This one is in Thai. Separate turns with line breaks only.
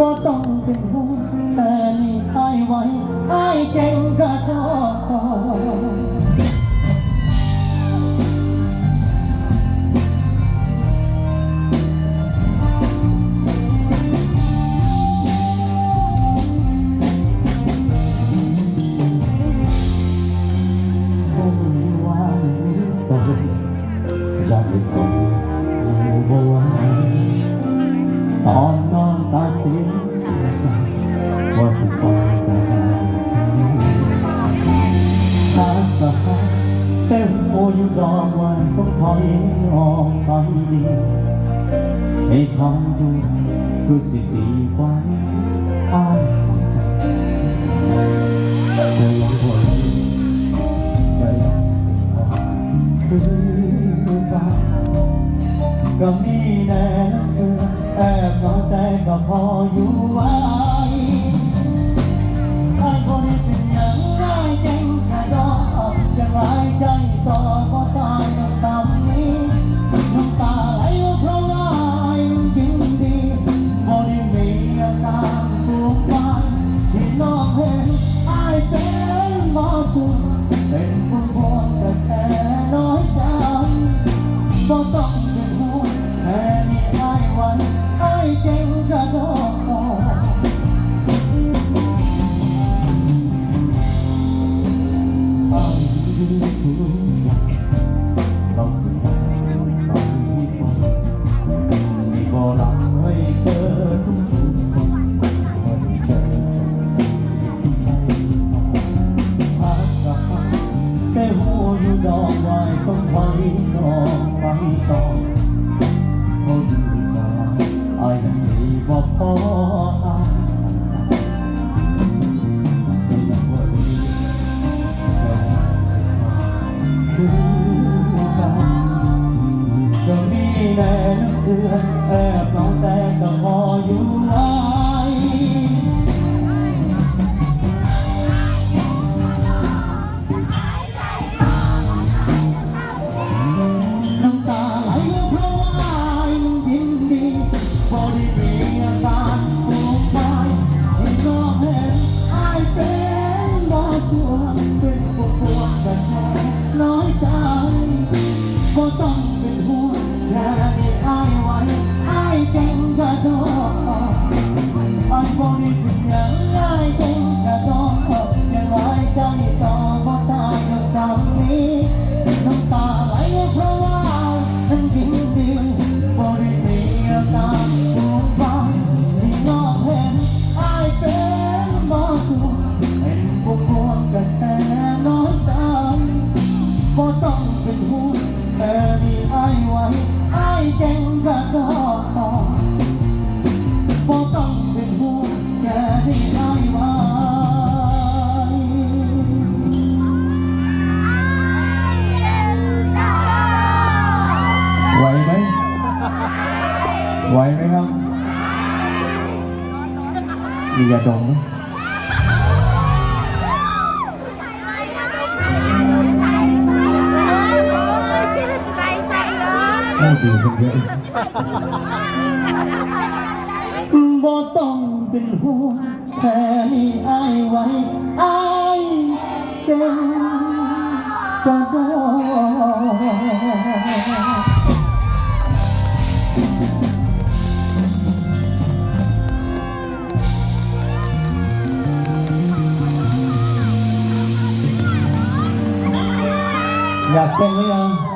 บ่ต้องเป็นห่วงแต่นี่ไอายไว้ไอายเก่งก็ทอผมว่าตอนอยากให้ทนบ่ไหวตอน ว่าสิปล่อยจะหาสะพายเต็มโออยู่ดอกวันต้องถอยออกไปดีให้ทำดูคือสิดีกว่านี้อ้ายของใจจะลองหัวก็มีแน่เธอแอบนอยแต่ก็พออยู่ว้ไต้องเป็นห่วงแค่มีไอ้วันให้เก่ ดอกไม้ต้องไว้ดอกไว้ต่อพอดีกว่าไอ้ยังมีบอกพออายไม่อยากว่าดีคือกันก็มีแน่เชื่อแอบน้อง ต้องเป็นห่วงแต่มีไอายไว้อายเก่งกระโดดบ่ต้องเป็นห่วงแค่ที่อายไว้ไหวไหมไหวไหมครับ มียาดมไหม ไม่ดีกันเยอะบ่ต้องเป็นห่วงแค่มีอายไว้อายเก่งก็ได้อยากเต้นหรือยัง